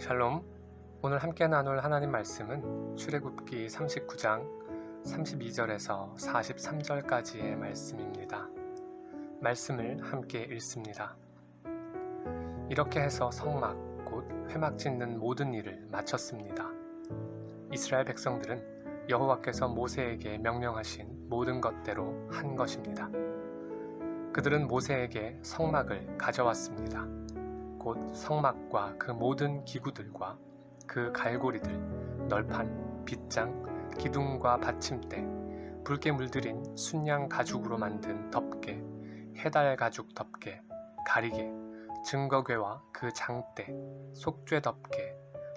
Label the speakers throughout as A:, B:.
A: 샬롬. 오늘 함께 나눌 하나님 말씀은 출애굽기 39장 32절에서 43절까지의 말씀입니다. 말씀을 함께 읽습니다. 이렇게 해서 성막 곧 회막 짓는 모든 일을 마쳤습니다. 이스라엘 백성들은 여호와께서 모세에게 명령하신 모든 것대로 한 것입니다. 그들은 모세에게 성막을 가져왔습니다. 곧 성막과 그 모든 기구들과 그 갈고리들, 널판, 빗장, 기둥과 받침대, 붉게 물들인 순양 가죽으로 만든 덮개, 해달 가죽 덮개, 가리개, 증거궤와 그 장대, 속죄 덮개,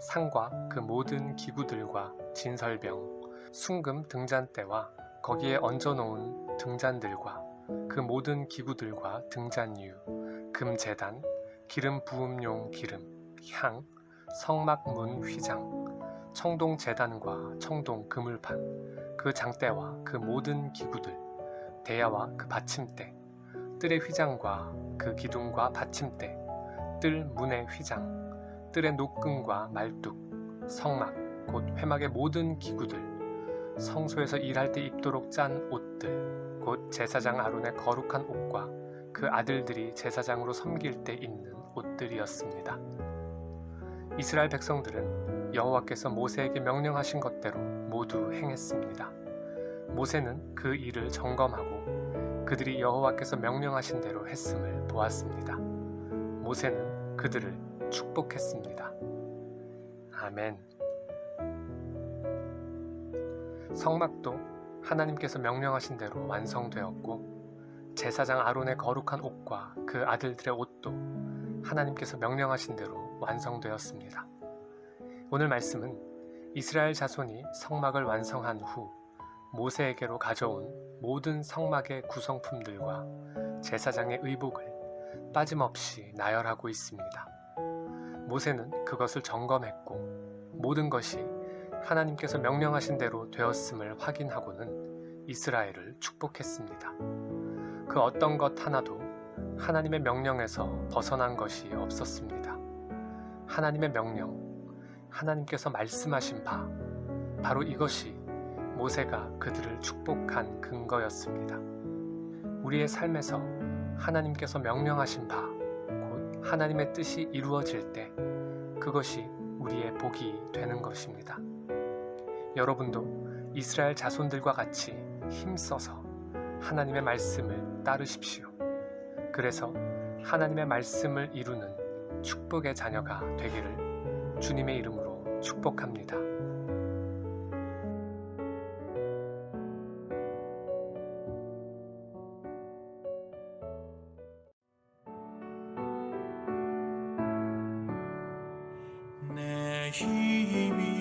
A: 상과 그 모든 기구들과 진설병, 순금 등잔대와 거기에 얹어놓은 등잔들과 그 모든 기구들과 등잔유, 금재단, 기름 부음용 기름, 향, 성막문 휘장, 청동 재단과 청동 그물판, 그 장대와 그 모든 기구들, 대야와 그 받침대, 뜰의 휘장과 그 기둥과 받침대, 뜰 문의 휘장, 뜰의 노끈과 말뚝, 성막, 곧 회막의 모든 기구들, 성소에서 일할 때 입도록 짠 옷들, 곧 제사장 아론의 거룩한 옷과 그 아들들이 제사장으로 섬길 때 입는 옷들이었습니다. 이스라엘 백성들은 여호와께서 모세에게 명령하신 것대로 모두 행했습니다. 모세는 그 일을 점검하고 그들이 여호와께서 명령하신 대로 했음을 보았습니다. 모세는 그들을 축복했습니다. 아멘. 성막도 하나님께서 명령하신 대로 완성되었고 제사장 아론의 거룩한 옷과 그 아들들의 옷도 하나님께서 명령하신 대로 완성되었습니다. 오늘 말씀은 이스라엘 자손이 성막을 완성한 후 모세에게로 가져온 모든 성막의 구성품들과 제사장의 의복을 빠짐없이 나열하고 있습니다. 모세는 그것을 점검했고 모든 것이 하나님께서 명령하신 대로 되었음을 확인하고는 이스라엘을 축복했습니다. 그 어떤 것 하나도 하나님의 명령에서 벗어난 것이 없었습니다. 하나님의 명령, 하나님께서 말씀하신 바, 바로 이것이 모세가 그들을 축복한 근거였습니다. 우리의 삶에서 하나님께서 명령하신 바, 곧 하나님의 뜻이 이루어질 때 그것이 우리의 복이 되는 것입니다. 여러분도 이스라엘 자손들과 같이 힘써서 하나님의 말씀을 따르십시오. 그래서 하나님의 말씀을 이루는 축복의 자녀가 되기를 주님의 이름으로 축복합니다.
B: 내 힘이